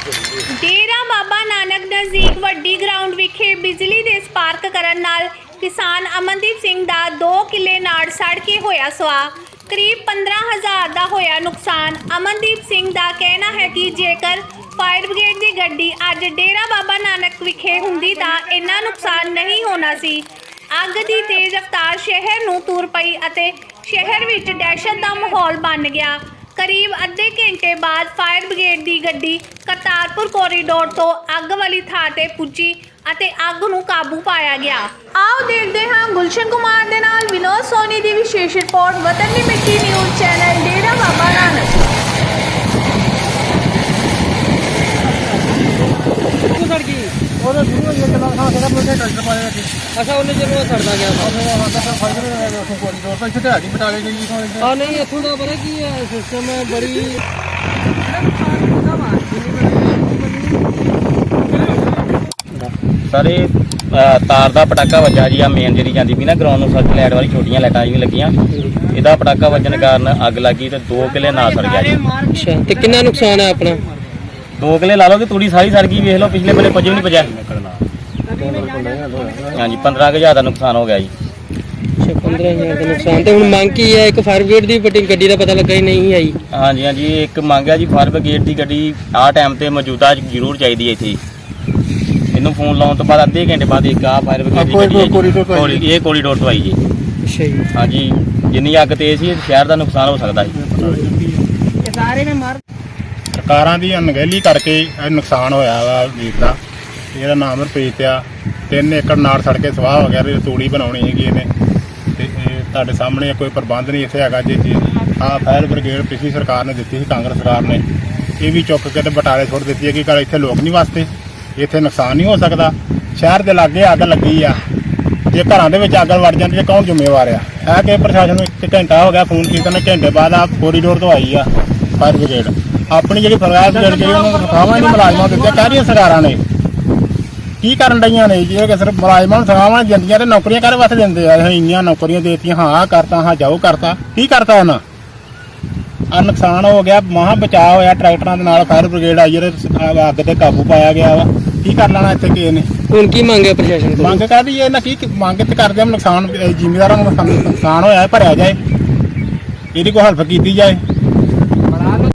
ਡੇਰਾ ਬਾਬਾ ਨਾਨਕ ਨਜ਼ਦੀਕ ਵੱਡੀ ਗਰਾਊਂਡ ਵਿਖੇ ਬਿਜਲੀ ਦੇ ਸਪਾਰਕ ਕਰਨ ਨਾਲ ਕਿਸਾਨ ਅਮਨਦੀਪ ਸਿੰਘ ਦਾ 2 ਕਿੱਲੇ ਨਾੜ ਸੜ ਕੇ ਹੋਇਆ ਸਵਾ ਕਰੀਬ 15000 ਦਾ ਹੋਇਆ ਨੁਕਸਾਨ। ਅਮਨਦੀਪ ਸਿੰਘ ਦਾ ਕਹਿਣਾ ਹੈ ਕਿ ਜੇਕਰ ਫਾਇਰ ਬ੍ਰਿਗੇਡ ਦੀ ਗੱਡੀ ਅੱਜ ਡੇਰਾ ਬਾਬਾ ਨਾਨਕ ਵਿਖੇ ਹੁੰਦੀ ਤਾਂ ਇੰਨਾ ਨੁਕਸਾਨ ਨਹੀਂ ਹੋਣਾ ਸੀ। ਅੱਗ ਦੀ ਤੇਜ਼ ਰਫ਼ਤਾਰ ਸ਼ਹਿਰ ਨੂੰ ਤੁਰ ਪਈ ਅਤੇ ਸ਼ਹਿਰ ਵਿੱਚ ਦਹਿਸ਼ਤ ਦਾ ਮਾਹੌਲ ਬਣ ਗਿਆ। ਕਰੀਬ ਅੱਧੇ ਘੰਟੇ ਬਾਅਦ ਫਾਇਰ ਬ੍ਰਿਗੇਡ ਦੀ ਗੱਡੀ ਕਰਤਾਰਪੁਰ ਕੋਰੀਡੋਰ ਤੋਂ ਅੱਗ ਵਾਲੀ ਥਾਂ ਤੇ ਪੁੱਜੀ ਅਤੇ ਅੱਗ ਨੂੰ ਕਾਬੂ ਪਾਇਆ ਗਿਆ। ਆਓ ਦੇਖਦੇ ਹਾਂ ਗੁਲਸ਼ਨ ਕੁਮਾਰ ਦੇ ਨਾਲ ਵਿਨੋਦ ਸੋਨੀ ਦੀ ਵਿਸ਼ੇਸ਼ report. Watan Di Mitti news channel, Dera Baba Nanak ਕਿੱਥੋਂ ਸੜ ਗਈ ਉਹਦੇ ਸ਼ੁਰੂ ਹੋਈ ਇੱਕ ਲੱਖ ਖਾਂ ਕਿਹੜਾ ਮੁੰਡੇ ਟਰੈਕਟਰ ਪਾਇਆ ਵਿੱਚ ਅੱਛਾ ਉਹਨੇ ਜਦੋਂ ਸੜਦਾ ਗਿਆ ਵਾ। ਉਹਨੇ ਵਾਦਾ ਤਾਂ ਫਾਇਰ ਨੇ ਉਹ ਕੋਰੀਡੋਰ ਤੋਂ। ਇੱਥੇ ਢਾਡੀ ਬਟਾ ਕੇ ਗਈ ਕੋਲ ਆ ਨਹੀਂ ਇੱਥੋਂ ਦਾ ਪਤਾ ਕੀ ਹੈ ਸਿਸਟਮ ਹੈ ਬੜੀ ਸਾਰੇ ਅ, ਤਾਰ ਦਾ ਪਟਾਕਾ ਵੱਜਾ ਜੀ ਆ ਮੇਨ ਜਿਹੜੀ ਜਾਂਦੀ ਵੀ ਨਾ ਗਰਾਊਂਡ ਨੂੰ ਸੱਚ ਲਾਈਟ ਵਾਲੀ ਛੋਟੀਆਂ ਲਾਈਟਾਂ ਜਿਹੀਆਂ ਲੱਗੀਆਂ। ਇਹਦਾ ਪਟਾਕਾ ਵੱਜਣ ਕਾਰਨ ਅੱਗ ਲੱਗੀ ਤੇ 2 ਕਿਲੇ ਨਾ ਸੜ ਗਿਆ ਜੀ। ਅੱਛਾ ਤੇ ਕਿੰਨਾ ਨੁਕਸਾਨ ਹੈ ਆਪਣਾ? 2 ਕਿਲੇ ਲਾ ਲਓ ਕਿ ਤੂੜੀ ਸਾਰੀ ਸੜ ਗਈ ਵੇਖ ਲਓ ਪਿਛਲੇ ਬੰਨੇ ਵੀ ਨਹੀਂ ਬਚਿਆ ਹਾਂਜੀ 15000 ਦਾ ਨੁਕਸਾਨ ਹੋ ਗਿਆ ਜੀ। ਅੱਛਾ 15000 ਦਾ ਨੁਕਸਾਨ ਤੇ ਹੁਣ ਮੰਗ ਕੀ ਹੈ? ਇੱਕ ਫਾਇਰ ਬ੍ਰਿਗੇਡ ਦੀ ਵੱਡੀ ਗੱਡੀ ਦਾ ਪਤਾ ਲੱਗਾ ਹੀ ਨਹੀਂ ਆਈ ਹਾਂਜੀ ਹਾਂਜੀ ਇੱਕ ਮੰਗਿਆ ਜੀ ਫਾਇਰ ਬ੍ਰਿਗੇਡ ਦੀ ਗੱਡੀ ਆਹ ਟਾਈਮ ਤੇ ਮੌਜੂਦਾ ਜ਼ਰੂਰ ਚਾਹੀਦੀ ਹੈ ਇੱਥੇ। ਇਹਨੂੰ ਫੋਨ ਲਾਉਣ ਤੋਂ ਬਾਅਦ ਅੱਧੇ ਘੰਟੇ ਬਾਅਦ ਇੱਕ ਆ ਫਾਇਰ ਬ੍ਰਿਗੇਡ ਦੀ ਗੱਡੀ ਤੋਂ ਇਹ ਕੋਰੀਡੋਰ ਤੋਂ ਆਈ ਜੀ। ਅੱਛਾ ਜੀ। ਹਾਂਜੀ ਜਿੰਨੀ ਅੱਗ ਤੇਜ਼ ਸੀ ਸ਼ਹਿਰ ਦਾ ਨੁਕਸਾਨ ਹੋ ਸਕਦਾ ਸੀ। ਸਰਕਾਰਾਂ ਦੀ ਅਣਗਹਿਲੀ ਕਰਕੇ ਇਹ ਨੁਕਸਾਨ ਹੋਇਆ ਵਾ ਵੀਰ ਦਾ। ਇਹਦਾ ਨਾਮ ਰੁਪੇਤ ਆ। 3 ਏਕੜ ਨਾੜ ਸੜ ਕੇ ਸਵਾਹ ਹੋ ਗਿਆ ਤੇ ਤੂੜੀ ਬਣਾਉਣੀ ਹੈਗੀ ਇਹਨੇ। ਤੇ ਇਹ ਤੁਹਾਡੇ ਸਾਹਮਣੇ ਕੋਈ ਪ੍ਰਬੰਧ ਨਹੀਂ ਇੱਥੇ ਹੈਗਾ। ਜੇ ਜੀ ਆ ਫਾਇਰ ਬ੍ਰਿਗੇਡ ਪਿਛਲੀ ਸਰਕਾਰ ਨੇ ਦਿੱਤੀ ਸੀ, ਕਾਂਗਰਸ ਸਰਕਾਰ ਨੇ। ਇਹ ਵੀ ਚੁੱਕ ਕੇ ਤੇ ਬਟਾਲੇ ਸੁੱਟ ਦਿੱਤੀ ਹੈ ਕਿ ਘਰ ਇੱਥੇ ਲੋਕ ਨਹੀਂ ਵਸਦੇ। ਇੱਥੇ ਨੁਕਸਾਨ ਨਹੀਂ ਹੋ ਸਕਦਾ। ਸ਼ਹਿਰ ਦੇ ਲਾਗੇ ਅੱਗ ਲੱਗੀ ਆ। ਜੇ ਘਰਾਂ ਦੇ ਵਿੱਚ ਅੱਗ ਵੜ ਜਾਂਦੀ ਤੇ ਕੌਣ ਜ਼ਿੰਮੇਵਾਰ ਆ? ਇਹ ਕਿ ਪ੍ਰਸ਼ਾਸਨ ਨੂੰ ਇੱਕ ਘੰਟਾ ਹੋ ਗਿਆ ਫੋਨ ਕੀਤਾ ਨੇ ਘੰਟੇ ਬਾਅਦ ਆ ਕੋਰੀਡੋਰ ਤੋਂ ਆਈ ਆ ਫਾਇਰ ਬ੍ਰਿਗੇਡ। ਆਪਣੀ ਜਿਹੜੀ ਫਰਿਆਦ ਜਿਹੜੀ ਜਿਹੜੀ ਉਹਨਾਂ ਨੂੰ ਤਨਖਾਹਾਂ ਨਹੀਂ ਮੁਲਾਜ਼ਮਾਂ ਦਿੱਤੀਆਂ ਕਹਿ ਰਹੀਆਂ ਸਰਕਾਰਾਂ ਨੇ? ਕੀ ਕਰਨ ਡਈਆਂ ਨੇ? ਜੇ ਕਿ ਸਿਰਫ ਮੁਲਾਜ਼ਮਾਂ ਨੂੰ ਤਨਖਾਹਾਂ ਦਿੰਦੀਆਂ ਤੇ ਨੌਕਰੀਆਂ ਕਾਹਦੇ ਵਾਸਤੇ ਦਿੰਦੇ ਆ? ਇਹ ਇੰਨੀਆਂ ਨੌਕਰੀਆਂ ਦੇਤੀਆਂ ਹਾਂ ਆਹ ਕਰਤਾ ਹਾਂ ਜਾਓ ਕਰਤਾ। ਕੀ ਕਰਤਾ ਉਹਨਾਂ? ਆ ਨੁਕਸਾਨ ਹੋ ਗਿਆ ਮਹਾ ਬਚਾਅ ਹੋਇਆ ਟਰੈਕਟਰਾਂ ਦੇ ਨਾਲ ਫਾਇਰ ਬ੍ਰਿਗੇਡ ਆਈ ਜਿਹੜੇ ਅੱਗ ਤੇ ਕਾਬੂ ਪਾਇਆ ਗਿਆ ਵਾ। ਕੀ ਕਰ ਲੈਣਾ ਇੱਥੇ ਕਿਸੇ ਨੇ? ਹੁਣ ਕੀ ਮੰਗ ਪ੍ਰਸ਼ਾਸਨ ਕੋਲ? ਮੰਗ ਕਰਦੀ ਇਹ ਨਾ ਕੀ ਮੰਗ ਤੇ ਕਰਦੇ ਆ? ਨੁਕਸਾਨ ਜ਼ਿਮੀਦਾਰਾਂ ਨੂੰ ਨੁਕਸਾਨ ਹੋਇਆ ਭਰਿਆ ਜਾਏ। ਇਹਦੀ ਕੋਈ ਹਲਫ ਕੀਤੀ ਜਾਏ।